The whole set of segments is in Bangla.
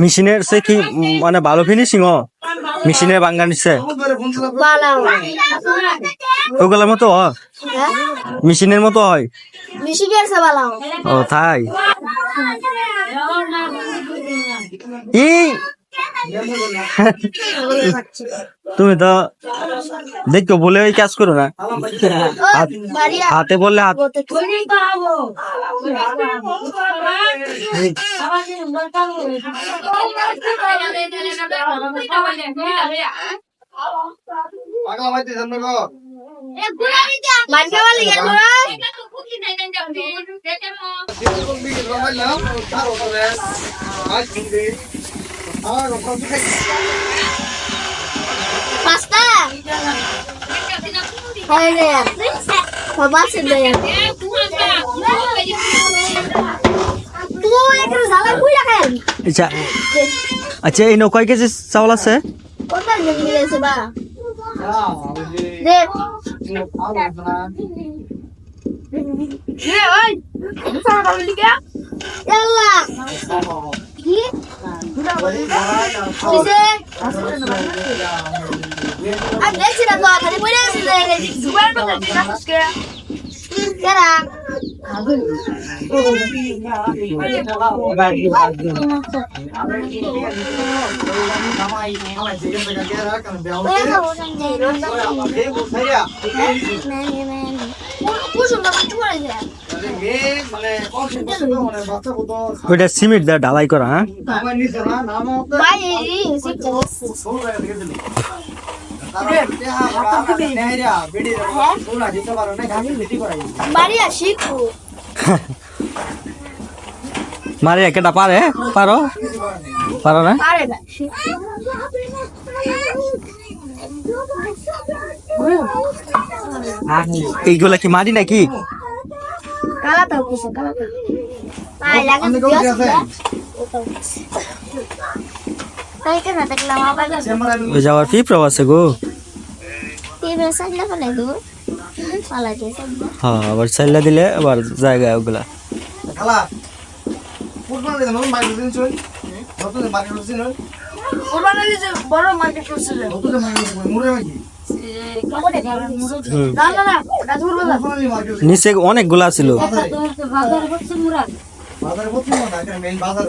মেশিনের সে কি মানে ভালো ফিনিশিং মেশিনের বাঙ্গা নিচ্ছে? ওগুলোর মতো হয়? মেশিনের মতো হয়? ও, তাই? তুমি তো দেখো, বলে ওই কাজ করো না। হাতে বললে হাত পাগলা মাইতে জানো গো মানকে আচ্ছা আচ্ছা এই নৌকায় কেজি চাউল আছে? হ্যাঁ আর দেখছি না তো খালি পড়ে গেছে ওইটা সিমেন্ট দিয়ে ঢালাই করা হ্যাঁ? বাড়ি শিখু মারে একটা পারে? পারো? পারো না? না এইগুলা কি মাটি নাকি? কালা তো কালা তো যাওয়ার পিঁপড়াও আছে গো। হ্যাঁ আবার চাইলা দিলে আবার জায়গা ওগুলা। নিচে অনেকগুলা ছিল। বাজার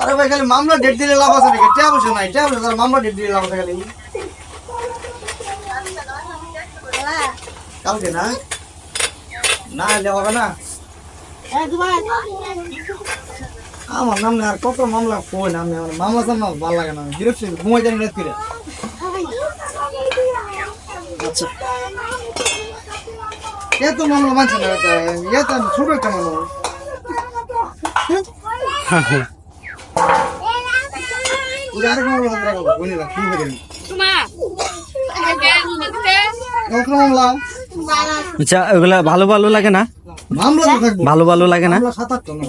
আরে ভাই, খালি মামলা ডেট দিলে লাভ আছে নাকি? ট্যাব বসে নাই ট্যাব বসে মামলা ডেট দিলে লাভ আছে খালি। কালকে না? না এলে হবে না। আমার নাম আর কত মামলা কই না আমি, আমার মামলা সামলা ভালো লাগে না। বিরক্ত ঘুমাই জানি রাত করে। আচ্ছা। এ তো মামলা মানছে না এটা এ তো ছোট একটা মানুষ আচ্ছা ওগুলা ভালো ভালো লাগে না? মামলা তো থাকব। ভালো ভালো লাগে না? আটটা না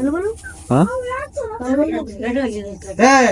হ্যাঁ?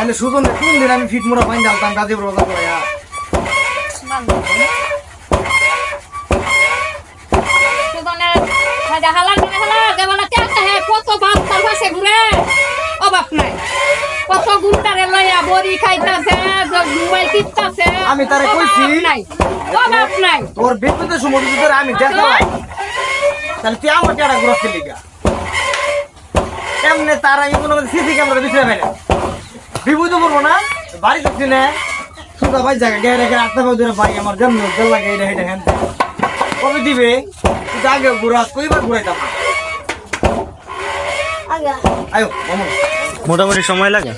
নাহলে সুজন কোন দিন আমি ফিট মোড়া পাইন ডালতাম গাজীপুর বাজার করে কত বাপ তার পাশে ঘুরে? অভাব নাই। কত গুন্ডারে লইয়া বড়ি খাইতাছে মোবাইল টিপতাছে আমি তারে কইছি। নাই। নাই। তোর বিপদের সময় তোর আমি দেখাই তাহলে তুই আমার ঘুরাচ্ছি লিগা এমনি তারা এগুলো সিসি ক্যামেরা বিষয় ফেলে বিপদ পড়ব না? বাড়ি ঢুকছি না। সুদা ভাই জায়গা গিয়ে রেখে আটটা বাজে ভাই আমার জন্ম জল লাগে এটা এটা হ্যান কবে দিবে? তুই আগে ঘুরা কইবার ঘুরাইতাম আয়ো মোটামুটি সময় লাগে?